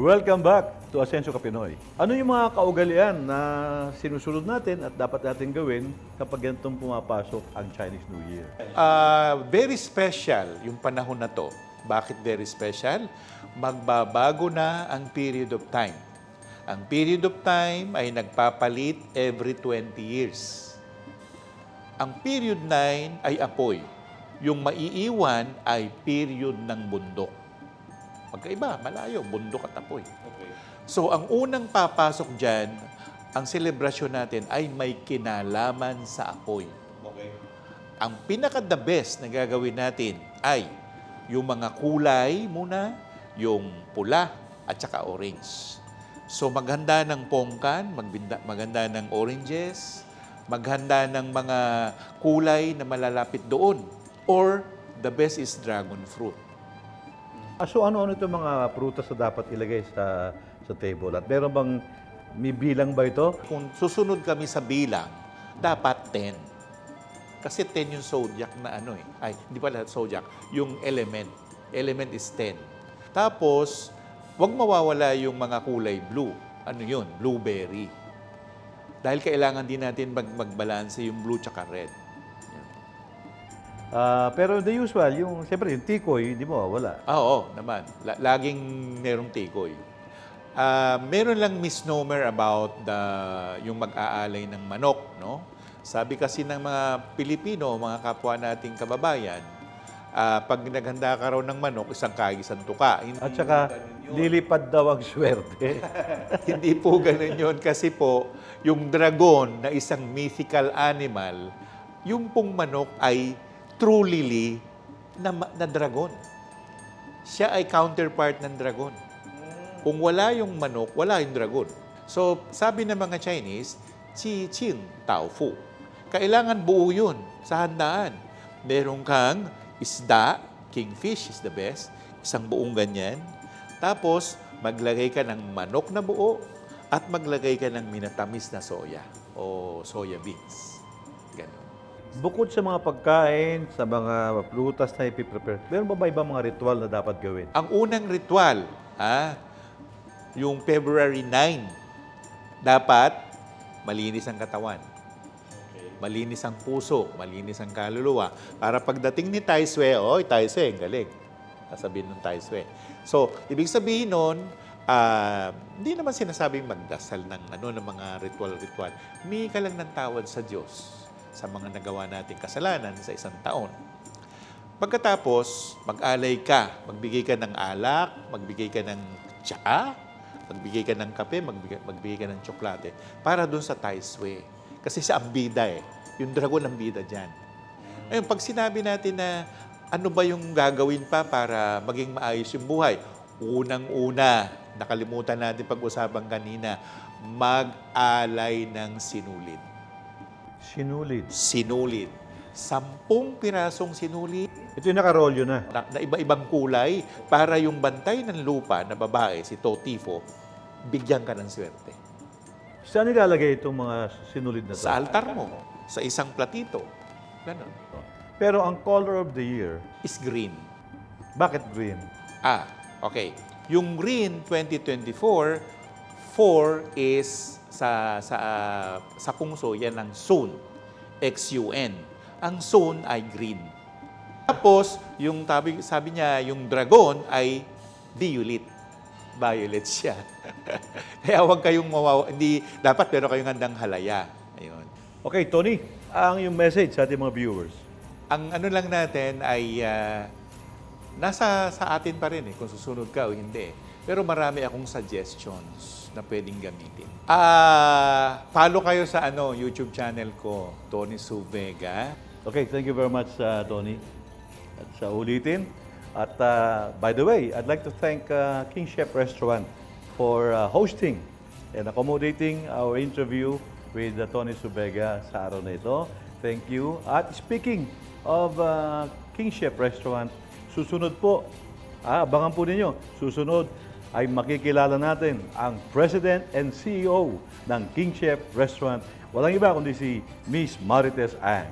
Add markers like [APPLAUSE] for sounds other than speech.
Welcome back to Asensyo Kapinoy. Ano yung mga kaugalian na sinusunod natin at dapat natin gawin kapag ganitong pumapasok ang Chinese New Year? Ah, very special yung panahon na to. Bakit very special? Magbabago na ang period of time. Ang period of time ay nagpapalit every 20 years. Ang period 9 ay apoy. Yung maiiwan ay period ng bundok. Magkaiba, malayo, bundok at apoy. So, ang unang papasok dyan, ang selebrasyon natin ay may kinalaman sa apoy. Ang pinaka-the best na gagawin natin ay yung mga kulay muna, yung pula at saka orange. So maghanda ng pongkan, magbinda, maghanda ng oranges, maghanda ng mga kulay na malalapit doon. Or the best is dragon fruit. Ah, so ano-ano itong mga prutas na dapat ilagay sa sa table? At meron bang may bilang ba ito? Kung susunod kami sa bilang, dapat 10. Kasi 10 yung zodiac na ano eh. Ay, hindi pala zodiac. Yung element. Element is 10. Tapos, wag mawawala yung mga kulay blue. Ano yun? Blueberry. Dahil kailangan din natin mag magbalanse yung blue tsaka red. Ah, pero the usual, yung siyempre yung tikoy, hindi mo wala. Ah, oo, naman. La- laging merong tikoy. Ah, meron lang misnomer about the, yung mag-aalay ng manok, no? Sabi kasi ng mga Pilipino, mga kapwa nating kababayan, ah, pag naghanda ka raw ng manok, isang kain, isang tuka. Hindi At saka, lilipad daw ang swerte. [LAUGHS] Hindi po ganun yun kasi po, yung dragon na isang mythical animal, yung pong manok ay truly na, ma- na dragon. Siya ay counterpart ng dragon. Kung wala yung manok, wala yung dragon. So, sabi ng mga Chinese, Qi Qing Tao Fu. Kailangan buo yun sa handaan. Meron kang isda, kingfish is the best, isang buong ganyan. Tapos, maglagay ka ng manok na buo at maglagay ka ng minatamis na soya o soya beans. Ganun. Bukod sa mga pagkain, sa mga prutas na ipiprepare, meron ba ba ibang mga ritual na dapat gawin? Ang unang ritual, ha, yung February 9, dapat malinis ang katawan. Malinis ang puso, malinis ang kaluluwa. Para pagdating ni Taiswe, oy, Taiswe, ang galing. Sasabihin ng Taiswe. So, ibig sabihin nun, ah, hindi naman sinasabing magdasal ng, ano, ng mga ritual-ritual. Humingi ka lang ng tawad sa Diyos sa mga nagawa nating kasalanan sa isang taon. Pagkatapos, mag-alay ka, magbigay ka ng alak, magbigay ka ng tsaa, magbigay ka ng kape, magbigay, magbigay ka ng tsokolate para doon sa Taiswe. Kasi siya ang bida eh. Yung dragon ang bida dyan. Ngayon, pag sinabi natin na ano ba yung gagawin pa para maging maayos yung buhay, unang-una, nakalimutan natin pag-usapan kanina, mag-alay ng sinulid Sinulid. sinulid. Sampung pirasong sinulid Ito yung nakarolyo na. na, na iba-ibang kulay para yung bantay ng lupa na babae, si Totifo, bigyan ka ng swerte. Saan nilalagay itong mga sinulid na to? Sa altar mo, sa isang platito. Ganon. Pero ang color of the year, Is green. bakit green? Ah, okay. Yung green 2024, 4 is sa sa ah, sa pungso yan ang sun. X-U-N. Ang sun ay green. Tapos, yung tabi, sabi niya, yung dragon ay violet. Violet siya. [LAUGHS] Kaya huwag kayong mawawa. Hindi, dapat pero kayong handang halaya. Ayun. Okay, Tony, ang yung message sa ating mga viewers. Ang ano lang natin ay ah, nasa sa atin pa rin eh, kung susunod ka o hindi. Pero marami akong suggestions na pwedeng gamitin. Ah, follow kayo sa ano YouTube channel ko, Tony Suvega. Okay, thank you very much, uh, Tony. At sa ulitin. At uh, by the way, I'd like to thank uh, King Chef Restaurant for uh, hosting and accommodating our interview with uh, Tony Subega sa araw na ito. Thank you. At speaking of uh, King Chef Restaurant, susunod po, ah, abangan po ninyo, susunod ay makikilala natin ang President and CEO ng King Chef Restaurant. Walang iba kundi si Miss Marites Ang.